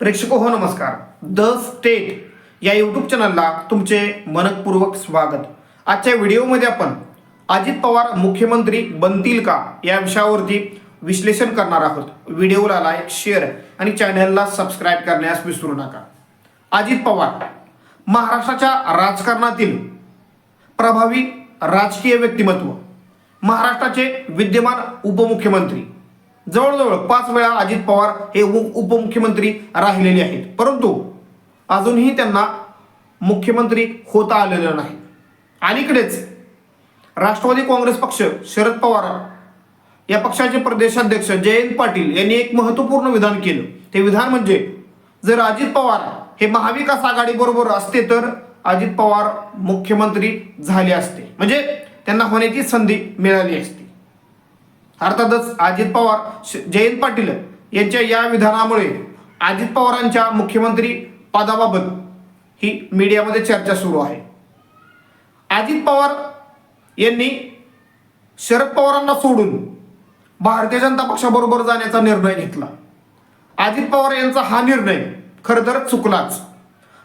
प्रेक्षको हो नमस्कार. The state या यूट्यूब चॅनलला तुमचे मनपूर्वक स्वागत. आजच्या व्हिडिओमध्ये आपण अजित पवार मुख्यमंत्री बनतील का या विषयावरती विश्लेषण करणार आहोत. व्हिडिओला लाईक शेअर आणि चॅनलला सबस्क्राईब करण्यास विसरू नका. अजित पवार महाराष्ट्राच्या राजकारणातील प्रभावी राजकीय व्यक्तिमत्व महाराष्ट्राचे विद्यमान उपमुख्यमंत्री जवळजवळ पाच वेळा अजित पवार हे उप उपमुख्यमंत्री राहिलेले आहेत. परंतु अजूनही त्यांना मुख्यमंत्री होता आलेलं नाही अलीकडेच राष्ट्रवादी काँग्रेस पक्ष शरद पवार या पक्षाचे प्रदेशाध्यक्ष जयंत पाटील यांनी एक महत्त्वपूर्ण विधान केलं. ते विधान म्हणजे जर अजित पवार हे महाविकास आघाडी बरोबर असते तर अजित पवार मुख्यमंत्री झाले असते. म्हणजे त्यांना होण्याची संधी मिळाली असती. अर्थातच अजित पवार श- जयंत पाटील यांच्या या विधानामुळे अजित पवारांच्या मुख्यमंत्री पदाबाबत ही मीडियामध्ये चर्चा सुरू आहे. अजित पवार यांनी शरद पवारांना सोडून भारतीय जनता पक्षाबरोबर जाण्याचा निर्णय घेतला. अजित पवार यांचा हा निर्णय खरं तर चुकलाच.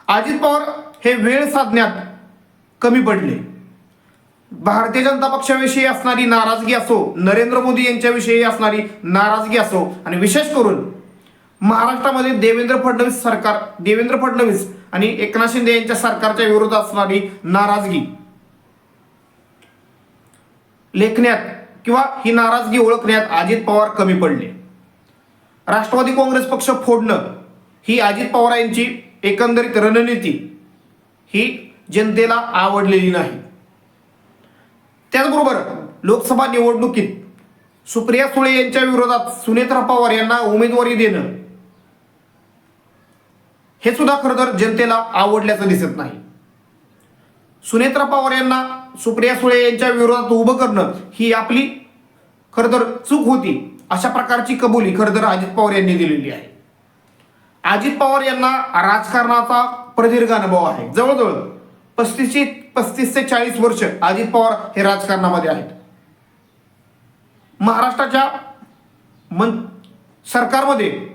अजित पवार हे वेळ साधण्यात कमी पडले. भारतीय जनता पक्षाविषयी असणारी नाराजगी असो नरेंद्र मोदी यांच्याविषयी असणारी नाराजगी असो आणि विशेष करून महाराष्ट्रामध्ये देवेंद्र फडणवीस सरकार देवेंद्र फडणवीस आणि एकनाथ शिंदे यांच्या सरकारच्या विरोधात असणारी नाराजगी. लेखण्यात किंवा ही नाराजगी ओळखण्यात अजित पवार कमी पडले. राष्ट्रवादी काँग्रेस पक्ष फोडणं ही अजित पवार यांची एकंदरीत रणनीती. ही जनतेला आवडलेली नाही. त्याचबरोबर लोकसभा निवडणुकीत सुप्रिया सुळे यांच्या विरोधात सुनेत्रा पवार यांना उमेदवारी देणं हे सुद्धा खरं तर जनतेला आवडल्याचं दिसत नाही. सुनेत्रा पवार यांना सुप्रिया सुळे यांच्या विरोधात उभं करणं ही आपली खरं तर चूक होती अशा प्रकारची कबुली खरं तर अजित पवार यांनी दिलेली आहे. अजित पवार यांना राजकारणाचा प्रदीर्घ अनुभव आहे. जवळजवळ पस्तीसशे पस्तीस ते चाळीस वर्ष अजित पवार हे राजकारणामध्ये आहेत. महाराष्ट्राच्या मन सरकारमध्ये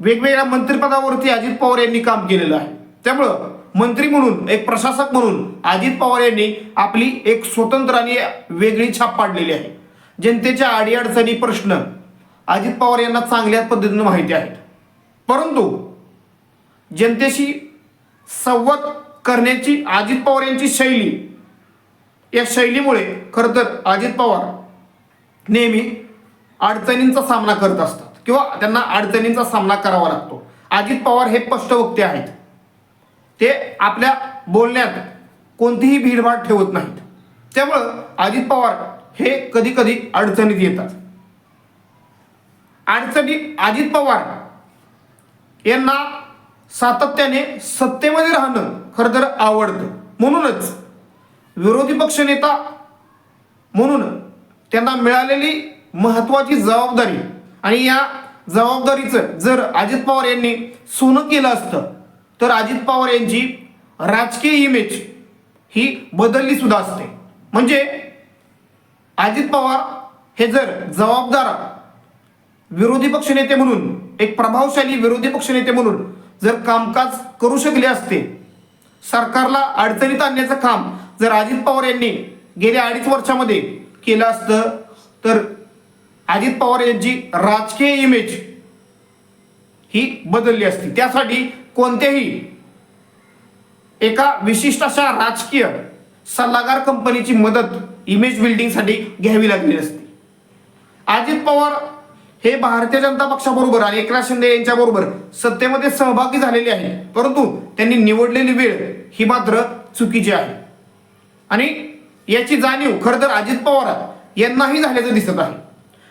वेगवेगळ्या मंत्रिपदावरती अजित पवार यांनी काम केलेलं आहे. त्यामुळं मंत्री म्हणून एक प्रशासक म्हणून अजित पवार यांनी आपली एक स्वतंत्र आणि वेगळी छाप पाडलेली आहे. जनतेच्या अडीअडचणी प्रश्न अजित पवार यांना चांगल्या पद्धतीनं माहिती आहेत. परंतु जनतेशी संवाद करण्याची अजित पवार यांची शैली. या शैलीमुळे खरं तर अजित पवार नेहमी अडचणींचा सामना करत असतात किंवा त्यांना अडचणींचा सामना करावा लागतो. अजित पवार हे स्पष्ट वक्ते आहेत. ते आपल्या बोलण्यात कोणतीही भीडभाड ठेवत नाहीत. त्यामुळं अजित पवार हे कधी कधी अडचणीत येतात. अडचणी अजित पवार यांना सातत्याने सत्तेमध्ये राहणं खरं तर आवडतं. म्हणूनच विरोधी पक्षनेता म्हणून त्यांना मिळालेली महत्वाची जबाबदारी आणि या जबाबदारीचं जर अजित पवार यांनी सोनं केलं असतं तर अजित पवार यांची राजकीय इमेज ही बदलली सुद्धा असते. म्हणजे अजित पवार हे जर जबाबदार विरोधी पक्षनेते म्हणून एक प्रभावशाली विरोधी पक्षनेते म्हणून जर कामकाज करू शकले असते सरकारला अडचणीत आणण्याचं काम जर अजित पवार यांनी गेल्या अडीच वर्षामध्ये केलं असतं तर अजित पवार यांची राजकीय इमेज ही बदलली असती. त्यासाठी कोणत्याही एका विशिष्ट अशा राजकीय सल्लागार कंपनीची मदत इमेज बिल्डिंगसाठी घ्यावी लागली असती. अजित पवार हे भारतीय जनता पक्षाबरोबर आणि एकनाथ शिंदे यांच्या बरोबर सत्तेमध्ये सहभागी झालेले आहे. परंतु त्यांनी निवडलेली वेळ ही मात्र चुकीची आहे. आणि याची जाणीव खरं तर अजित पवार यांनाही झाल्याचं दिसत आहे.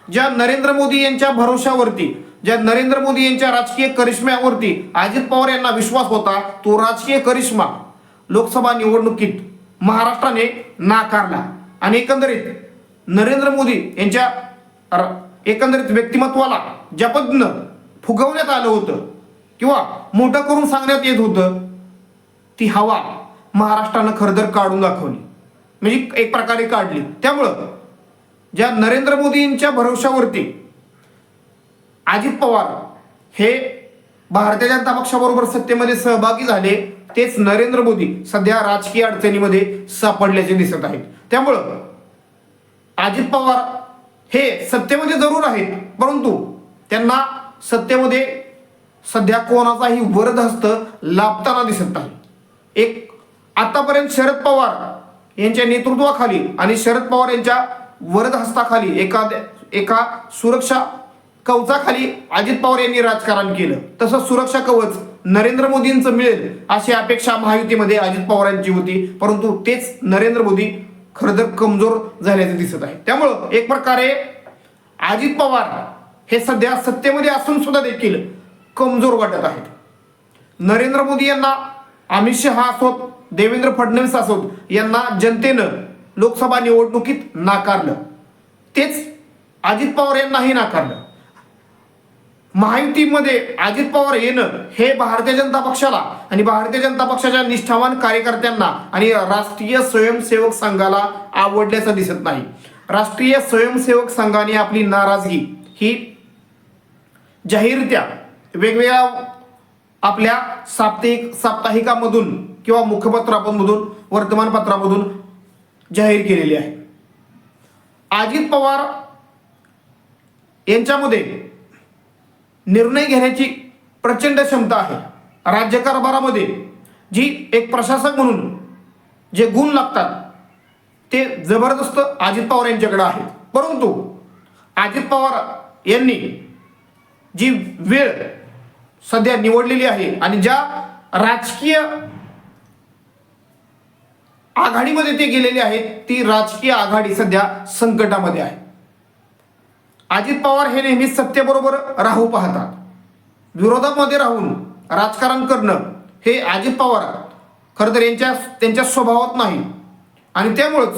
ज्या नरेंद्र मोदी यांच्या भरोशावरती ज्या नरेंद्र मोदी यांच्या राजकीय करिश्म्यावरती अजित पवार यांना विश्वास होता तो राजकीय करिश्मा लोकसभा निवडणुकीत महाराष्ट्राने नाकारला. आणि एकंदरीत नरेंद्र मोदी यांच्या एकंदरीत व्यक्तिमत्वाला ज्या पद्धतीनं फुगवण्यात आलं होतं किंवा मोठं करून सांगण्यात येत होतं ती हवा महाराष्ट्रानं खरं तर काढून दाखवली. म्हणजे एक प्रकारे काढली. त्यामुळं ज्या नरेंद्र मोदींच्या भरवशावरती अजित पवार हे भारतीय जनता पक्षाबरोबर सत्तेमध्ये सहभागी झाले तेच नरेंद्र मोदी सध्या राजकीय अडचणीमध्ये सापडल्याचे दिसत आहेत. त्यामुळं अजित पवार हे सत्तेमध्ये जरूर आहेत. परंतु त्यांना सत्तेमध्ये सध्या कोणाचाही वरद हस्त लाभताना दिसत नाही. एक आतापर्यंत शरद पवार यांच्या नेतृत्वाखाली आणि शरद पवार यांच्या वरद हस्ताखाली एखाद्या एका सुरक्षा कवचाखाली अजित पवार यांनी राजकारण केलं. तसं सुरक्षा कवच नरेंद्र मोदींचं मिळेल अशी अपेक्षा महायुतीमध्ये अजित पवार यांची होती. परंतु तेच नरेंद्र मोदी खरं तर कमजोर झाल्याचं दिसत आहे. त्यामुळं एक प्रकारे अजित पवार हे सध्या सत्तेमध्ये असून सुद्धा देखील कमजोर वाटत आहेत. नरेंद्र मोदी यांना अमित शहा असोत देवेंद्र फडणवीस असोत यांना जनतेनं लोकसभा निवडणुकीत नाकारलं. तेच अजित पवार यांनाही नाकारलं. महायुतीमध्ये अजित पवार येणं हे भारतीय जनता पक्षाला आणि भारतीय जनता पक्षाच्या निष्ठावान कार्यकर्त्यांना आणि राष्ट्रीय स्वयंसेवक संघाला आवडल्याचं दिसत नाही. राष्ट्रीय स्वयंसेवक संघाने आपली नाराजगी ही जाहीरत्या वेगवेगळ्या आपल्या साप्ताहिक साप्ताहिकामधून किंवा मुखपत्रामधून वर्तमानपत्रामधून जाहीर केलेली आहे. अजित पवार यांच्यामध्ये निर्णय घेण्याची प्रचंड क्षमता आहे. राज्यकारभारामध्ये जी एक प्रशासक म्हणून जे गुण लागतात ते जबरदस्त अजित पवार यांच्याकडे आहेत. परंतु अजित पवार यांनी जी वेळ सध्या निवडलेली आहे आणि ज्या राजकीय आघाडीमध्ये ते गेलेले आहेत ती राजकीय आघाडी सध्या संकटामध्ये आहे. अजित पवार हे नेहमीच सत्तेबरोबर राहू पाहतात. विरोधामध्ये राहून राजकारण करणं हे अजित पवार खरं तर यांच्या त्यांच्या स्वभावात नाही. आणि त्यामुळंच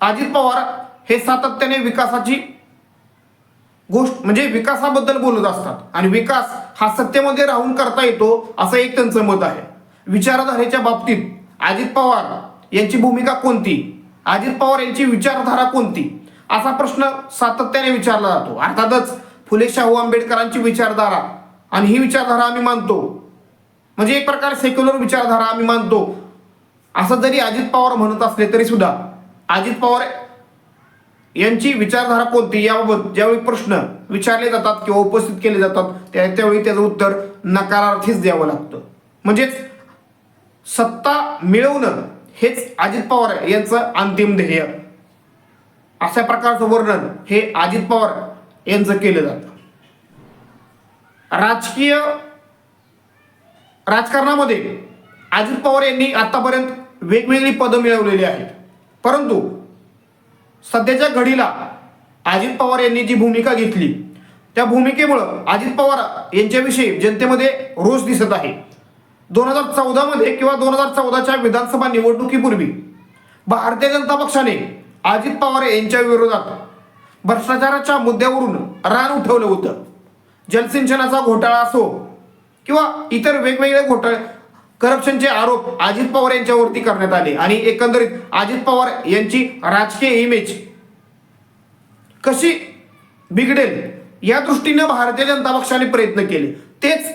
अजित पवार हे सातत्याने विकासाची गोष्ट म्हणजे विकासाबद्दल बोलत असतात. आणि विकास हा सत्तेमध्ये राहून करता येतो असं एक त्यांचं मत आहे. विचारधारेच्या बाबतीत अजित पवार यांची भूमिका कोणती? अजित पवार यांची विचारधारा कोणती? असा प्रश्न सातत्याने विचारला जातो. अर्थातच फुले शाहू आंबेडकरांची विचारधारा. आणि ही विचारधारा आम्ही मानतो. म्हणजे एक प्रकारे सेक्युलर विचारधारा आम्ही मानतो. असं जरी अजित पवार म्हणत असले तरी सुद्धा अजित पवार यांची विचारधारा कोणती याबाबत ज्यावेळी प्रश्न विचारले जातात किंवा उपस्थित केले जातात त्या त्यावेळी त्याचं उत्तर नकारार्थीच द्यावं लागतं. म्हणजेच सत्ता मिळवणं हेच अजित पवार यांचं अंतिम ध्येय. अशा प्रकारचं वर्णन हे अजित पवार यांचं केलं जातं. राजकीय राजकारणामध्ये अजित पवार यांनी आतापर्यंत वेगवेगळी पदं मिळवलेली आहेत. परंतु सध्याच्या घडीला अजित पवार यांनी जी भूमिका घेतली त्या भूमिकेमुळं अजित पवार यांच्याविषयी जनतेमध्ये रोष दिसत आहे. दोन हजार चौदामध्ये किंवा दोन हजार चौदाच्या विधानसभा निवडणुकीपूर्वी भारतीय जनता पक्षाने अजित पवार यांच्या विरोधात भ्रष्टाचाराच्या मुद्द्यावरून रान उठवलं होतं. जलसिंचनाचा घोटाळा असो किंवा इतर वेगवेगळे घोटाळे करप्शनचे आरोप अजित पवार यांच्यावरती करण्यात आले. आणि एकंदरीत अजित पवार यांची राजकीय इमेज कशी बिघडेल या दृष्टीनं भारतीय जनता पक्षाने प्रयत्न केले. तेच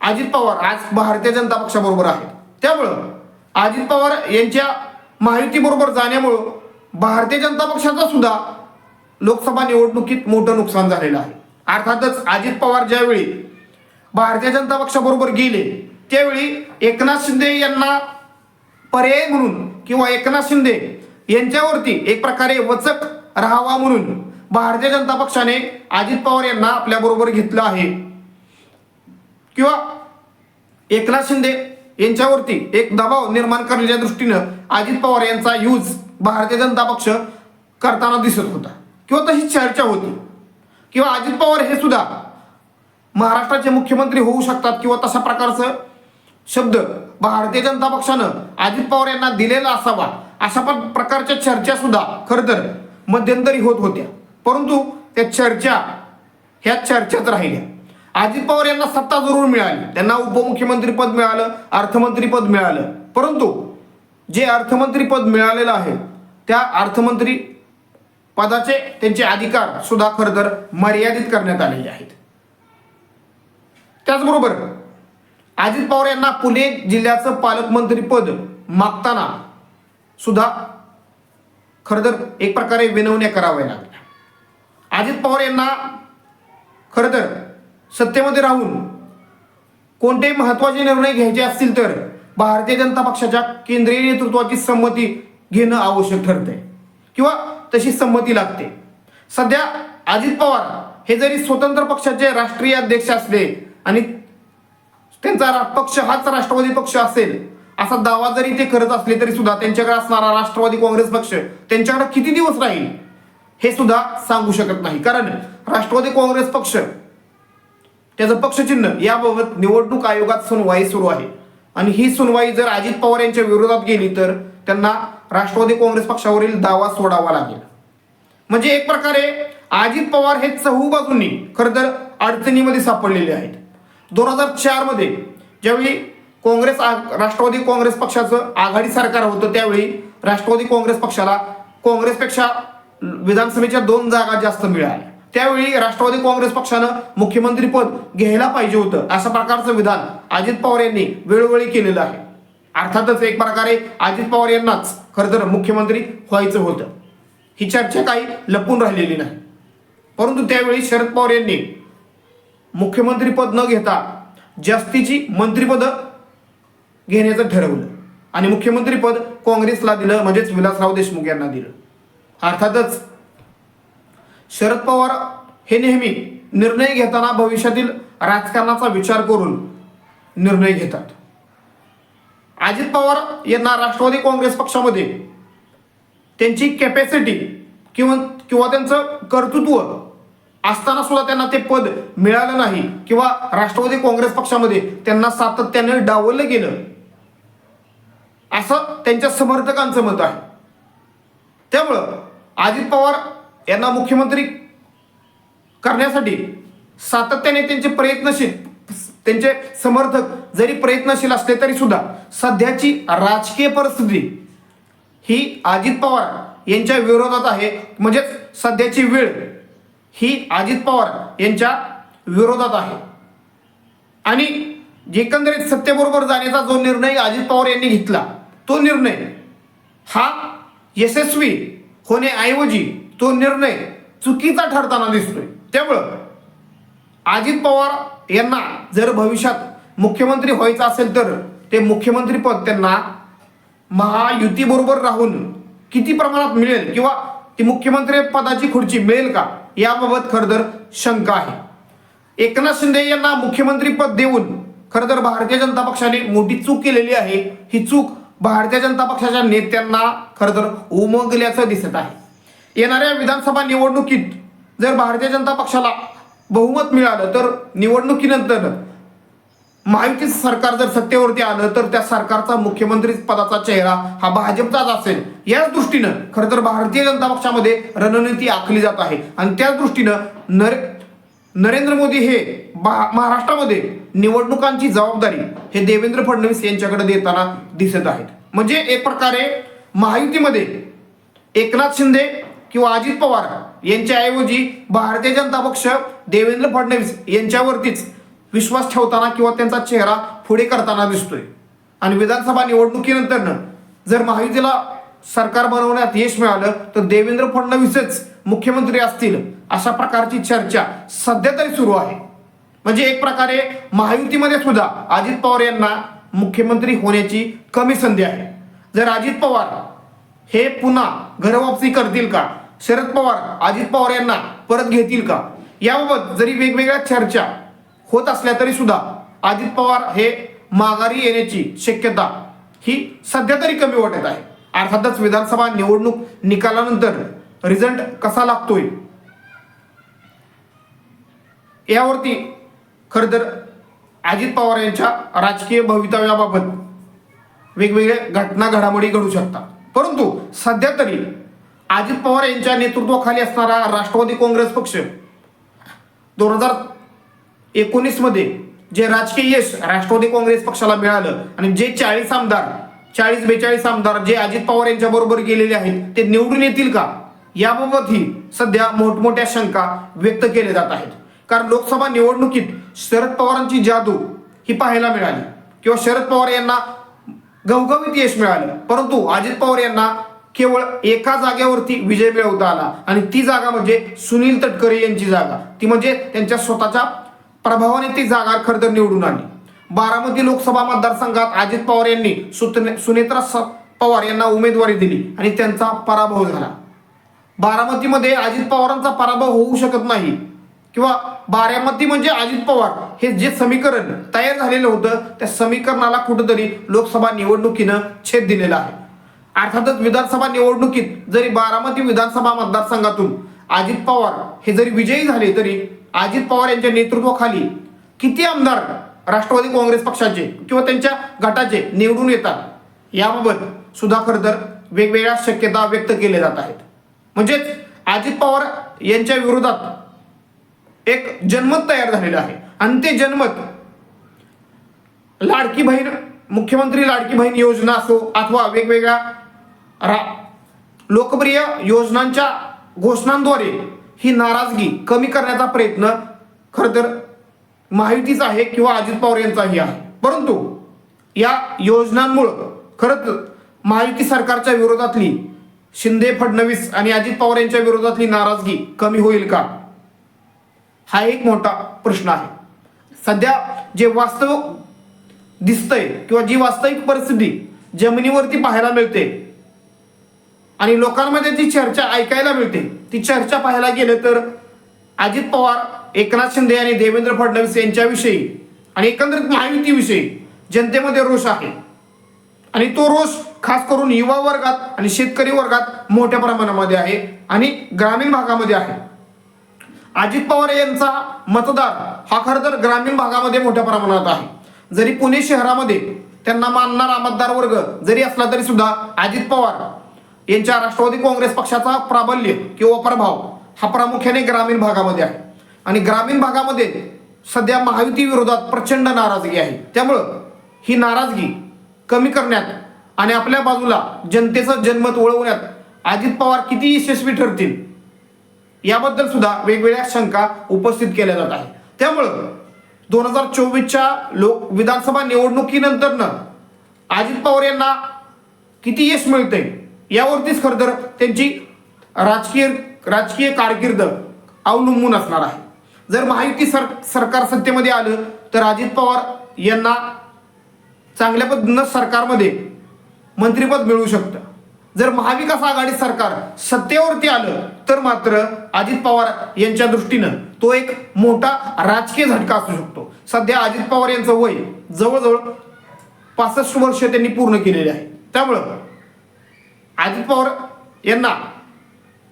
अजित पवार आज भारतीय जनता पक्षाबरोबर आहेत. त्यामुळं अजित पवार यांच्या माहितीबरोबर जाण्यामुळं भारतीय जनता पक्षाचा सुद्धा लोकसभा निवडणुकीत मोठं नुकसान झालेलं आहे. अर्थातच अजित पवार ज्यावेळी भारतीय जनता पक्षाबरोबर गेले त्यावेळी एकनाथ शिंदे यांना पर्याय म्हणून किंवा एकनाथ शिंदे यांच्यावरती एक प्रकारे वचक राहावा म्हणून भारतीय जनता पक्षाने अजित पवार यांना आपल्याबरोबर घेतलं आहे. किंवा एकनाथ शिंदे यांच्यावरती एक दबाव निर्माण करण्याच्या दृष्टीनं अजित पवार यांचा यूज भारतीय जनता पक्ष करताना दिसत होता. किंवा तशी चर्चा होती. किंवा अजित पवार हे सुद्धा महाराष्ट्राचे मुख्यमंत्री होऊ शकतात किंवा तशा प्रकारचं शब्द भारतीय जनता पक्षानं अजित पवार यांना दिलेला असावा अशा पण प्रकारच्या चर्चा सुद्धा खरं तर मध्यंतरी होत होत्या. परंतु त्या चर्चा ह्या चर्चाच राहिल्या. अजित पवार यांना सत्ता जरूर मिळाली. त्यांना उपमुख्यमंत्री पद मिळालं अर्थमंत्री पद मिळालं. परंतु जे अर्थमंत्री पद मिळालेलं आहे त्या अर्थमंत्री पदाचे त्यांचे अधिकार सुद्धा खरं तर मर्यादित करण्यात आलेले आहेत. त्याचबरोबर अजित पवार यांना पुणे जिल्ह्याचं पालकमंत्री पद मागताना सुद्धा खरं तर एक प्रकारे विनवण्या कराव्या लागल्या. अजित पवार यांना खरं तर सत्तेमध्ये राहून कोणतेही महत्त्वाचे निर्णय घ्यायचे असतील तर भारतीय जनता पक्षाच्या केंद्रीय नेतृत्वाची संमती घेणं आवश्यक ठरते किंवा तशी संमती लागते. सध्या अजित पवार हे जरी स्वतंत्र पक्षाचे राष्ट्रीय अध्यक्ष असले आणि त्यांचा रा- पक्ष हाच राष्ट्रवादी पक्ष असेल असा दावा जरी ते करत असले तरी सुद्धा त्यांच्याकडे असणारा राष्ट्रवादी काँग्रेस पक्ष त्यांच्याकडे किती दिवस राहील हे सुद्धा सांगू शकत नाही. कारण राष्ट्रवादी काँग्रेस पक्ष त्याचं पक्षचिन्ह याबाबत निवडणूक आयोगात सुनवाई सुरू आहे. आणि ही सुनवाई जर अजित पवार यांच्या विरोधात गेली तर त्यांना राष्ट्रवादी काँग्रेस पक्षावरील दावा सोडावा लागेल. म्हणजे एक प्रकारे अजित पवार हे चहू बाजूंनी खरं तर अडचणीमध्ये सापडलेले आहेत. दोन हजार चारमध्ये ज्यावेळी काँग्रेस आ- राष्ट्रवादी काँग्रेस पक्षाचं आघाडी सरकार होतं त्यावेळी राष्ट्रवादी काँग्रेस पक्षाला काँग्रेसपेक्षा विधानसभेच्या दोन जागा जास्त मिळाल्या. त्यावेळी राष्ट्रवादी काँग्रेस पक्षानं मुख्यमंत्री पद घ्यायला पाहिजे होतं अशा प्रकारचं विधान अजित पवार यांनी वेळोवेळी केलेलं आहे. अर्थातच एक प्रकारे अजित पवार यांनाच खरं तर मुख्यमंत्री व्हायचं होतं. ही चर्चा काही लपून राहिलेली नाही. परंतु त्यावेळी शरद पवार यांनी मुख्यमंत्रीपद न घेता जास्तीची मंत्रीपद घेण्याचं ठरवलं आणि मुख्यमंत्रीपद काँग्रेसला दिलं म्हणजेच विलासराव देशमुख यांना दिलं. अर्थातच शरद पवार हे नेहमी निर्णय घेताना भविष्यातील राजकारणाचा विचार करून निर्णय घेतात. अजित पवार यांना राष्ट्रवादी काँग्रेस पक्षामध्ये त्यांची कॅपॅसिटी किंवा किंवा त्यांचं कर्तृत्व असताना सुद्धा त्यांना ते पद मिळालं नाही किंवा राष्ट्रवादी काँग्रेस पक्षामध्ये त्यांना सातत्याने डावललं गेलं. असं त्यांच्या समर्थकांचं मत आहे. त्यामुळं अजित पवार यांना मुख्यमंत्री करण्यासाठी सातत्याने त्यांचे प्रयत्नशील त्यांचे समर्थक जरी प्रयत्नशील असले तरी सुद्धा सध्याची राजकीय परिस्थिती ही अजित पवार यांच्या विरोधात आहे. म्हणजेच सध्याची वेळ ही अजित पवार यांच्या विरोधात आहे. आणि एकंदरीत सत्तेबरोबर जाण्याचा जो निर्णय अजित पवार यांनी घेतला तो निर्णय हा यशस्वी होण्याऐवजी तो निर्णय चुकीचा ठरताना दिसतोय. त्यामुळं अजित पवार यांना जर भविष्यात मुख्यमंत्री व्हायचं असेल तर ते मुख्यमंत्रीपद त्यांना महायुतीबरोबर राहून किती प्रमाणात मिळेल किंवा ती मुख्यमंत्री पदाची खुर्ची मिळेल का? याबाबत खरं तर शंका आहे. एकनाथ शिंदे यांना मुख्यमंत्रीपद देऊन खरं तर भारतीय जनता पक्षाने मोठी चूक केलेली आहे. ही चूक भारतीय जनता पक्षाच्या नेत्यांना खरं तर उमगल्याचं दिसत आहे. येणाऱ्या विधानसभा निवडणुकीत जर भारतीय जनता पक्षाला बहुमत मिळालं तर निवडणुकीनंतर महायुतीचं सरकार जर सत्तेवरती आलं तर त्या सरकारचा मुख्यमंत्री पदाचा चेहरा हा भाजपचाच असेल. याच दृष्टीनं खरं तर भारतीय जनता पक्षामध्ये रणनीती आखली जात आहे. आणि त्याच दृष्टीनं नर नरेंद्र मोदी हे महाराष्ट्रामध्ये निवडणुकांची जबाबदारी हे देवेंद्र फडणवीस यांच्याकडे देताना दिसत आहेत. म्हणजे एक प्रकारे महायुतीमध्ये एकनाथ शिंदे किंवा अजित पवार यांच्याऐवजी भारतीय जनता पक्ष देवेंद्र फडणवीस यांच्यावरतीच विश्वास ठेवताना किंवा त्यांचा चेहरा पुढे करताना दिसतोय. आणि विधानसभा निवडणुकीनंतरनं जर महायुतीला सरकार बनवण्यात यश मिळालं तर देवेंद्र फडणवीसच मुख्यमंत्री असतील अशा प्रकारची चर्चा सध्या तरी सुरू आहे. म्हणजे एक प्रकारे महायुतीमध्ये सुद्धा अजित पवार यांना मुख्यमंत्री होण्याची कमी संधी आहे. जर अजित पवार हे पुन्हा घरवापसी करतील का? शरद पवार अजित पवार यांना परत घेतील का? याबाबत जरी वेगवेगळ्या चर्चा होत असल्या तरी सुद्धा अजित पवार हे माघारी येण्याची शक्यता ही सध्या तरी कमी वाटत आहे. अर्थातच विधानसभा निवडणूक निकालानंतर रिझल्ट कसा लागतोय? यावरती खर तर अजित पवार यांच्या राजकीय भवितव्याबाबत वेगवेगळ्या घटना घडामोडी घडू शकतात. परंतु सध्या तरी अजित पवार यांच्या नेतृत्वाखाली असणारा राष्ट्रवादी काँग्रेस पक्ष दोन हजार एकोणीसमध्ये जे राजकीय यश राष्ट्रवादी काँग्रेस पक्षाला मिळालं आणि जे चाळीस आमदार चाळीस बेचाळीस आमदार जे अजित पवार यांच्या बरोबर गेलेले आहेत ते निवडून येतील का? याबाबतही सध्या मोठमोठ्या शंका व्यक्त केल्या जात आहेत. कारण लोकसभा निवडणुकीत शरद पवारांची जादू ही पाहायला मिळाली. किंवा शरद पवार यांना घवघवीत यश मिळालं. परंतु अजित पवार यांना केवळ एका जागेवरती विजय मिळवता आला. आणि ती जागा म्हणजे सुनील तटकरे यांची जागा. ती म्हणजे त्यांच्या स्वतःच्या प्रभावाने ती जागा खरं तर निवडून आली बारामती लोकसभा मतदारसंघात अजित पवार यांनी सुतने- सुनेत्रा पवार यांना उमेदवारी दिली आणि त्यांचा पराभव झाला. बारामतीमध्ये अजित पवारांचा पराभव होऊ शकत नाही. किंवा बारामती म्हणजे अजित पवार हे जे समीकरण तयार झालेलं होतं त्या समीकरणाला कुठंतरी लोकसभा निवडणुकीनं छेद दिलेला आहे. अर्थातच विधानसभा निवडणुकीत जरी बारामती विधानसभा मतदारसंघातून अजित पवार हे जरी विजयी झाले तरी अजित पवार यांच्या नेतृत्वाखाली किती आमदार राष्ट्रवादी काँग्रेस पक्षाचे किंवा त्यांच्या गटाचे निवडून येतात याबाबत सुधा खरं वेगवेगळ्या शक्यता व्यक्त केल्या जात आहेत. म्हणजेच अजित पवार यांच्या विरोधात एक जनमत तयार झालेलं आहे. आणि ते जनमत लाडकी बहीण मुख्यमंत्री लाडकी बहीण योजना असो अथवा वेगवेगळ्या रा लोकप्रिय योजनांच्या घोषणांद्वारे ही नाराजगी कमी करण्याचा प्रयत्न खरं तर महायुतीचा आहे किंवा अजित पवार यांचाही आहे. परंतु या योजनांमुळं खरंच महायुती सरकारच्या विरोधातली शिंदे फडणवीस आणि अजित पवार यांच्या विरोधातली नाराजगी कमी होईल का? हा एक मोठा प्रश्न आहे. सध्या जे वास्तव दिसतंय किंवा जी वास्तविक परिस्थिती जमिनीवरती पाहायला मिळते आणि लोकांमध्ये जी चर्चा ऐकायला मिळते. ती चर्चा पाहायला गेलं तर अजित पवार एकनाथ शिंदे आणि देवेंद्र फडणवीस यांच्याविषयी आणि एकंदरीत महायुतीविषयी जनतेमध्ये रोष आहे. आणि तो रोष खास करून युवा वर्गात आणि शेतकरी वर्गात मोठ्या प्रमाणामध्ये आहे आणि ग्रामीण भागामध्ये आहे. अजित पवार यांचा मतदार हा खरं तर ग्रामीण भागामध्ये मोठ्या प्रमाणात आहे. जरी पुणे शहरामध्ये त्यांना मानणारा मतदार वर्ग जरी असला तरी सुद्धा अजित पवार यांच्या राष्ट्रवादी काँग्रेस पक्षाचा प्राबल्य किंवा प्रभाव हा प्रामुख्याने ग्रामीण भागामध्ये आहे. आणि ग्रामीण भागामध्ये सध्या महायुती विरोधात प्रचंड नाराजगी आहे. त्यामुळं ही नाराजगी कमी करण्यात आणि आपल्या बाजूला जनतेचं जनमत वळवण्यात अजित पवार किती यशस्वी ठरतील याबद्दल सुद्धा वेगवेगळ्या शंका उपस्थित केल्या जात आहे त्यामुळं दोन हजार चोवीसच्या लोक विधानसभा निवडणुकीनंतरनं अजित पवार यांना किती यश मिळतंय यावरतीच खरं तर त्यांची राजकीय राजकीय कारकीर्द अवलंबून असणार आहे. जर महायुती सर सरकार सत्तेमध्ये आलं तर अजित पवार यांना चांगल्या पद्धतीनं सरकारमध्ये मंत्रिपद मिळू शकतं. जर महाविकास आघाडी सरकार सत्तेवरती आलं तर मात्र अजित पवार यांच्या दृष्टीनं तो एक मोठा राजकीय झटका असू शकतो. सध्या अजित पवार यांचं वय जवळजवळ पासष्ट वर्ष त्यांनी पूर्ण केलेले आहे. त्यामुळं अजित पवार यांना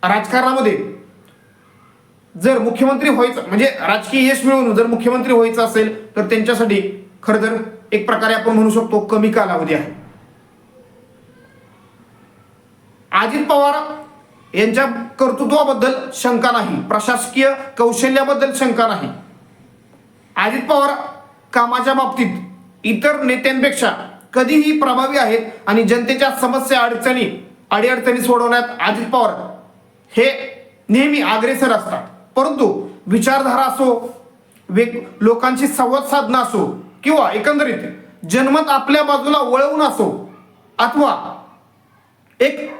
राजकारणामध्ये जर मुख्यमंत्री व्हायचं म्हणजे राजकीय यश मिळवून जर मुख्यमंत्री व्हायचं असेल तर त्यांच्यासाठी खरं तर एक प्रकारे आपण म्हणू शकतो कमी कालावधी आहे. अजित पवार यांच्या कर्तृत्वाबद्दल शंका नाही प्रशासकीय कौशल्याबद्दल शंका नाही. अजित पवार कामाच्या बाबतीत इतर नेत्यांपेक्षा कधीही प्रभावी आहेत आणि जनतेच्या समस्या अडचणी अडीअडचणी सोडवण्यात अजित पवार हे नेहमी अग्रेसर असतात. परंतु विचारधारा असो वेग लोकांशी संवाद साधणं असो किंवा एकंदरीत जनमत आपल्या बाजूला वळवून असो अथवा एक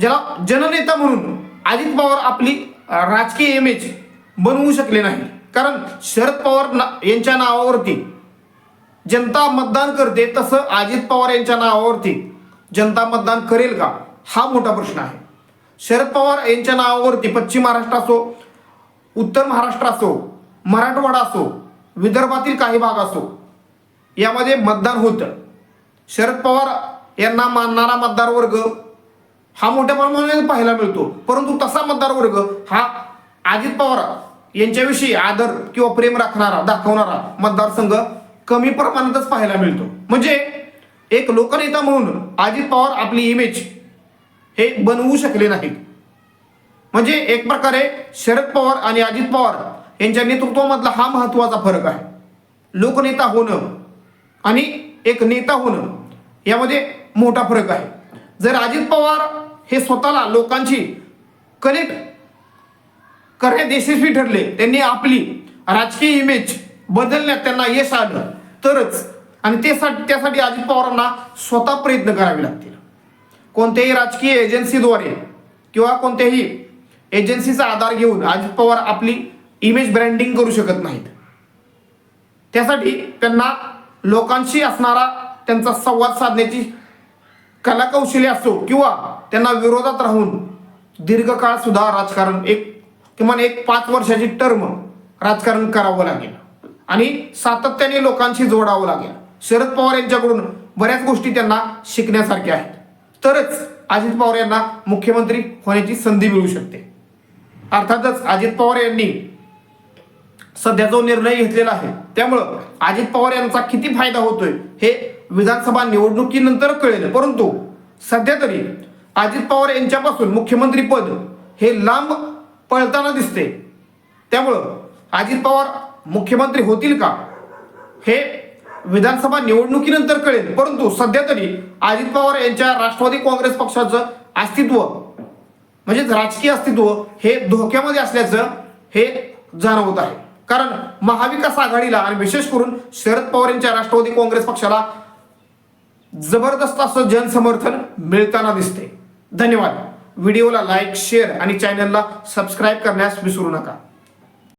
ज्याला जननेता म्हणून अजित पवार आपली राजकीय इमेज बनवू शकले नाही. कारण शरद पवार ना- यांच्या नावावरती जनता मतदान करते तसं अजित पवार यांच्या नावावरती जनता मतदान करेल का? हा मोठा प्रश्न आहे. शरद पवार यांच्या नावावरती पश्चिम महाराष्ट्र असो उत्तर महाराष्ट्र असो मराठवाडा असो विदर्भातील काही भाग असो यामध्ये मतदान होतं. शरद पवार यांना मानणारा मतदार वर्ग हा मोठ्या प्रमाणात पाहायला मिळतो. परंतु तसा मतदार वर्ग हा अजित पवार यांच्याविषयी आदर किंवा प्रेम राखणारा दाखवणारा मतदारसंघ कमी प्रमाणातच पाहायला मिळतो. म्हणजे एक लोकनेता म्हणून अजित पवार आपली इमेज हे बनवू शकले नाहीत. म्हणजे एक प्रकारे शरद पवार आणि अजित पवार यांच्या नेतृत्वामधला हा महत्त्वाचा फरक आहे. लोकनेता होणं आणि एक नेता होणं यामध्ये मोठा फरक आहे. जर अजित पवार हे स्वतःला लोकांची कनेक्ट करण्यात यशस्वी ठरले त्यांनी आपली राजकीय इमेज बदलण्यात त्यांना यश आलं तरच आणि त्यासाठी त्यासाठी अजित पवारांना स्वतः प्रयत्न करावे लागतील. कोणत्याही राजकीय एजन्सीद्वारे किंवा कोणत्याही एजन्सीचा आधार घेऊन अजित पवार आपली इमेज ब्रँडिंग करू शकत नाहीत. त्यासाठी त्यांना लोकांशी असणारा त्यांचा संवाद साधण्याची कलाकौशल्य असो किंवा त्यांना विरोधात राहून दीर्घकाळ सुद्धा राजकारण एक किमान एक पाच वर्षाची टर्म राजकारण करावं लागेल. आणि सातत्याने लोकांशी जोडावं लागेल. शरद पवार यांच्याकडून बऱ्याच गोष्टी त्यांना शिकण्यासारख्या आहेत. तरच अजित पवार यांना मुख्यमंत्री होण्याची संधी मिळू शकते. अर्थातच अजित पवार यांनी सध्या जो निर्णय घेतलेला आहे त्यामुळं अजित पवार यांचा किती फायदा होतोय हे विधानसभा निवडणुकीनंतर कळेल. परंतु सध्या तरी अजित पवार यांच्यापासून मुख्यमंत्री पद हे लांब पळताना दिसते. त्यामुळं अजित पवार मुख्यमंत्री होतील का हे विधानसभा निवडणुकीनंतर कळेल. परंतु सध्या तरी अजित पवार यांच्या राष्ट्रवादी काँग्रेस पक्षाचं अस्तित्व म्हणजेच राजकीय अस्तित्व हे धोक्यामध्ये असल्याचं हे जाणवत आहे. कारण महाविकास आघाडीला आणि विशेष करून शरद पवार यांच्या राष्ट्रवादी काँग्रेस पक्षाला जबरदस्त असं जनसमर्थन मिळताना दिसते. धन्यवाद. व्हिडिओला लाईक शेअर आणि चॅनलला सबस्क्राईब करण्यास विसरू नका.